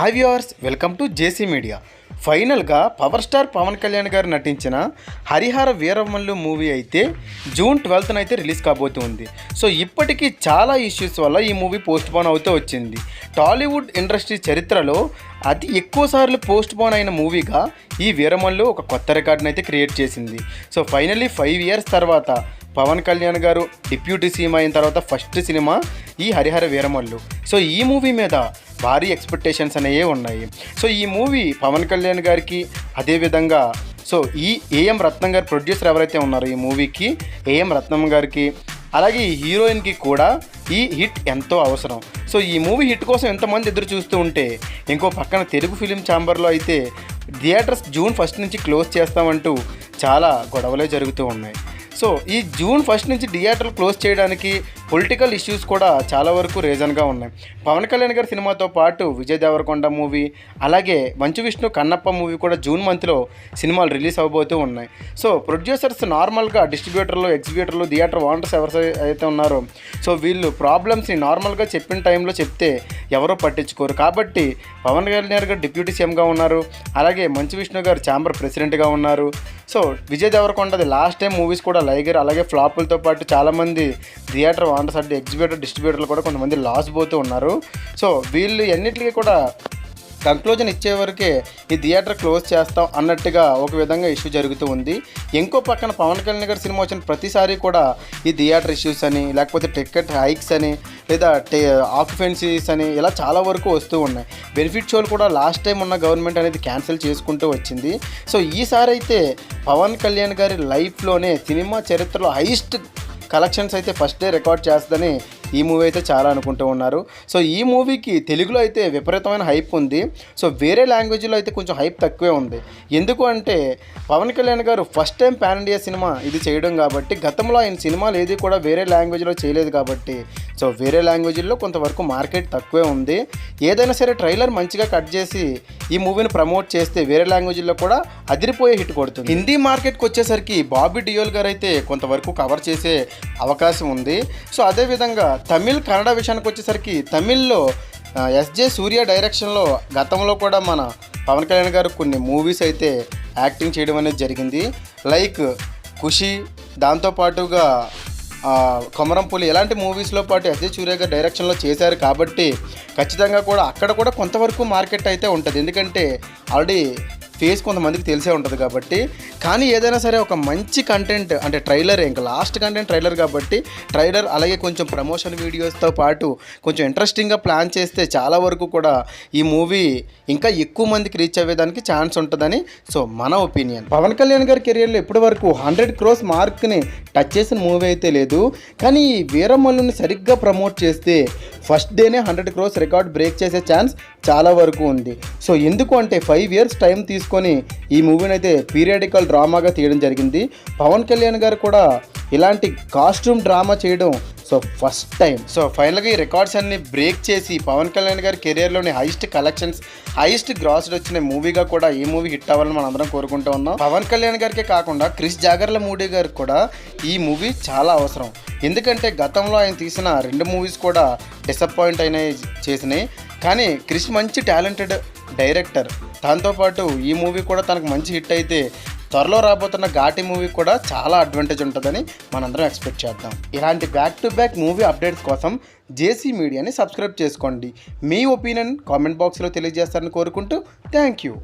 Hi viewers welcome to J C media ఫైనల్గా power star Pawan Kalyan garu నటించిన Harihara Veeramallu movie అయితే June ట్వెల్త్న అయితే రిలీజ్ కాబోతుంది. సో ఇప్పటికీ చాలా ఇష్యూస్ వల్ల ఈ మూవీ పోస్ట్ పోన్ అవుతూ వచ్చింది. టాలీవుడ్ ఇండస్ట్రీ చరిత్రలో అతి ఎక్కువ సార్లు పోస్ట్ పోన్ అయిన మూవీగా ఈ వీరమల్లు ఒక కొత్త రికార్డును అయితే క్రియేట్ చేసింది. సో ఫైనల్లీ ఫైవ్ ఇయర్స్ తర్వాత పవన్ కళ్యాణ్ గారు డిప్యూటీ సీఎం అయిన తర్వాత ఫస్ట్ సినిమా ఈ హరిహర వీరమల్లు. సో ఈ మూవీ మీద భారీ ఎక్స్పెక్టేషన్స్ అనేవి ఉన్నాయి. సో ఈ మూవీ పవన్ కళ్యాణ్ గారికి అదేవిధంగా సో ఈ ఏఎం రత్నం గారు ప్రొడ్యూసర్ ఎవరైతే ఉన్నారో ఈ మూవీకి ఏఎం రత్నం గారికి అలాగే ఈ హీరోయిన్కి కూడా ఈ హిట్ ఎంతో అవసరం. సో ఈ మూవీ హిట్ కోసం ఎంతమంది ఎదురు చూస్తూ ఉంటే ఇంకో పక్కన తెలుగు ఫిలిం ఛాంబర్లో అయితే థియేటర్స్ జూన్ ఫస్ట్ నుంచి క్లోజ్ చేస్తామంటూ చాలా గొడవలే జరుగుతూ ఉన్నాయి. సో ఈ జూన్ ఫస్ట్ నుంచి థియేటర్లు క్లోజ్ చేయడానికి పొలిటికల్ ఇష్యూస్ కూడా చాలా వరకు రీజన్గా ఉన్నాయి. పవన్ కళ్యాణ్ గారి సినిమాతో పాటు విజయ్ దేవరకొండ మూవీ అలాగే మంచు విష్ణు కన్నప్ప మూవీ కూడా జూన్ మంత్లో సినిమాలు రిలీజ్ అవబోతూ ఉన్నాయి. సో ప్రొడ్యూసర్స్ నార్మల్గా డిస్ట్రిబ్యూటర్లు ఎగ్జిబ్యూటర్లు థియేటర్ ఓనర్స్ ఎవరు అయితే ఉన్నారో సో వీళ్ళు ప్రాబ్లమ్స్ని నార్మల్గా చెప్పిన టైంలో చెప్తే ఎవరో పట్టించుకోరు. కాబట్టి పవన్ కళ్యాణ్ గారు డిప్యూటీ సీఎంగా ఉన్నారు అలాగే మంచు విష్ణు గారు ఛాంబర్ ప్రెసిడెంట్గా ఉన్నారు. సో విజయ్ దేవరకొండది లాస్ట్ టైం మూవీస్ కూడా లైగర్ అలాగే ఫ్లాపులతో పాటు చాలామంది థియేటర్ ఓనర్స్ అంటే ఎగ్జిబ్యూటర్ డిస్ట్రిబ్యూటర్లు కూడా కొంతమంది లాస్ పోతూ ఉన్నారు. సో వీళ్ళు ఎన్నిటికీ కూడా కంక్లూజన్ ఇచ్చే వరకే ఈ థియేటర్ క్లోజ్ చేస్తాం అన్నట్టుగా ఒక విధంగా ఇష్యూ జరుగుతూ ఉంది. ఇంకో పక్కన పవన్ కళ్యాణ్ గారి సినిమా వచ్చిన ప్రతిసారి కూడా ఈ థియేటర్ ఇష్యూస్ అని లేకపోతే టికెట్ హైక్స్ అని లేదా టే ఆక్యుపెన్సీస్ అని ఇలా చాలా వరకు వస్తూ ఉన్నాయి. బెనిఫిట్ షోలు కూడా లాస్ట్ టైం ఉన్న గవర్నమెంట్ అనేది క్యాన్సిల్ చేసుకుంటూ వచ్చింది. సో ఈసారి అయితే పవన్ కళ్యాణ్ గారి లైఫ్లోనే సినిమా చరిత్రలో హైయెస్ట్ కలెక్షన్స్ అయితే ఫస్ట్ డే రికార్డ్ చేస్తుందని ఈ మూవీ అయితే చాలా అనుకుంటూ ఉన్నారు. సో ఈ మూవీకి తెలుగులో అయితే విపరీతమైన హైప్ ఉంది. సో వేరే లాంగ్వేజ్లో అయితే కొంచెం హైప్ తక్కువే ఉంది. ఎందుకు అంటే Pawan Kalyan garu first time pan India cinema ఇది చేయడం కాబట్టి గతంలో ఆయన సినిమాలు ఏది కూడా వేరే లాంగ్వేజ్లో చేయలేదు కాబట్టి సో వేరే లాంగ్వేజ్లో కొంతవరకు మార్కెట్ తక్కువే ఉంది. ఏదైనా సరే ట్రైలర్ మంచిగా కట్ చేసి ఈ మూవీని ప్రమోట్ చేస్తే వేరే లాంగ్వేజ్లో కూడా అదిరిపోయే హిట్ కొడుతుంది. హిందీ మార్కెట్కి వచ్చేసరికి బాబీ డియోల్ గారు అయితే కొంతవరకు కవర్ చేసే అవకాశం ఉంది. సో అదేవిధంగా తమిళ్ కన్నడ విషయానికి వచ్చేసరికి తమిళ్ళో ఎస్జే సూర్య డైరెక్షన్లో గతంలో కూడా మన పవన్ కళ్యాణ్ గారు కొన్ని మూవీస్ అయితే యాక్టింగ్ చేయడం అనేది జరిగింది. లైక్ ఖుషి దాంతోపాటుగా కొమరంపులి ఇలాంటి మూవీస్లో పాటు ఎస్జే సూర్య గారు డైరెక్షన్లో చేశారు కాబట్టి ఖచ్చితంగా కూడా అక్కడ కూడా కొంతవరకు మార్కెట్ అయితే ఉంటుంది. ఎందుకంటే ఆల్రెడీ ఫేస్ కొంతమందికి తెలిసే ఉంటుంది కాబట్టి కానీ ఏదైనా సరే ఒక మంచి కంటెంట్ అంటే ట్రైలర్ ఇంకా లాస్ట్ కంటెంట్ ట్రైలర్ కాబట్టి ట్రైలర్ అలాగే కొంచెం ప్రమోషన్ వీడియోస్తో పాటు కొంచెం ఇంట్రెస్టింగ్గా ప్లాన్ చేస్తే చాలా వరకు కూడా ఈ మూవీ ఇంకా ఎక్కువ మందికి రీచ్ అయ్యేదానికి ఛాన్స్ ఉంటుందని సో మన ఒపీనియన్ పవన్ కళ్యాణ్ గారి కెరియర్లో ఇప్పటి వరకు హండ్రెడ్ క్రోస్ మార్క్ని టచ్ చేసిన మూవీ అయితే లేదు కానీ ఈ వీరమల్లుని సరిగ్గా ప్రమోట్ చేస్తే ఫస్ట్ డేనే హండ్రెడ్ క్రోర్స్ రికార్డ్ బ్రేక్ చేసే ఛాన్స్ చాలా వరకు ఉంది. సో ఎందుకు అంటే ఫైవ్ ఇయర్స్ టైం తీసుకొని ఈ మూవీని అయితే పీరియాడికల్ డ్రామాగా తీయడం జరిగింది. పవన్ కళ్యాణ్ గారు కూడా ఇలాంటి కాస్ట్యూమ్ డ్రామా చేయడం సో ఫస్ట్ టైం. సో ఫైనల్గా ఈ రికార్డ్స్ అన్ని బ్రేక్ చేసి పవన్ కళ్యాణ్ గారి కెరియర్లోని హైయెస్ట్ కలెక్షన్స్ హైయెస్ట్ గ్రాస్డ్ వచ్చిన మూవీగా కూడా ఈ మూవీ హిట్ అవ్వాలని మనం అందరం కోరుకుంటూ ఉన్నాం. పవన్ కళ్యాణ్ గారికే కాకుండా క్రిస్ జాగర్ల మూడీ గారికి కూడా ఈ మూవీ చాలా అవసరం. ఎందుకంటే గతంలో ఆయన తీసిన రెండు మూవీస్ కూడా డిసప్పాయింట్ అయినాయి చేసినాయి. కానీ క్రిష్ మంచి టాలెంటెడ్ డైరెక్టర్. దాంతోపాటు ఈ మూవీ కూడా తనకు మంచి హిట్ అయితే త్వరలో రాబోతున్న ఘాటి మూవీ కూడా చాలా అడ్వాంటేజ్ ఉంటుందని మనందరం ఎక్స్పెక్ట్ చేద్దాం. ఇలాంటి back to back movie updates కోసం జేసీ మీడియాని సబ్స్క్రైబ్ చేసుకోండి. మీ ఒపీనియన్ కామెంట్ బాక్స్లో తెలియజేస్తారని కోరుకుంటూ థ్యాంక్ యూ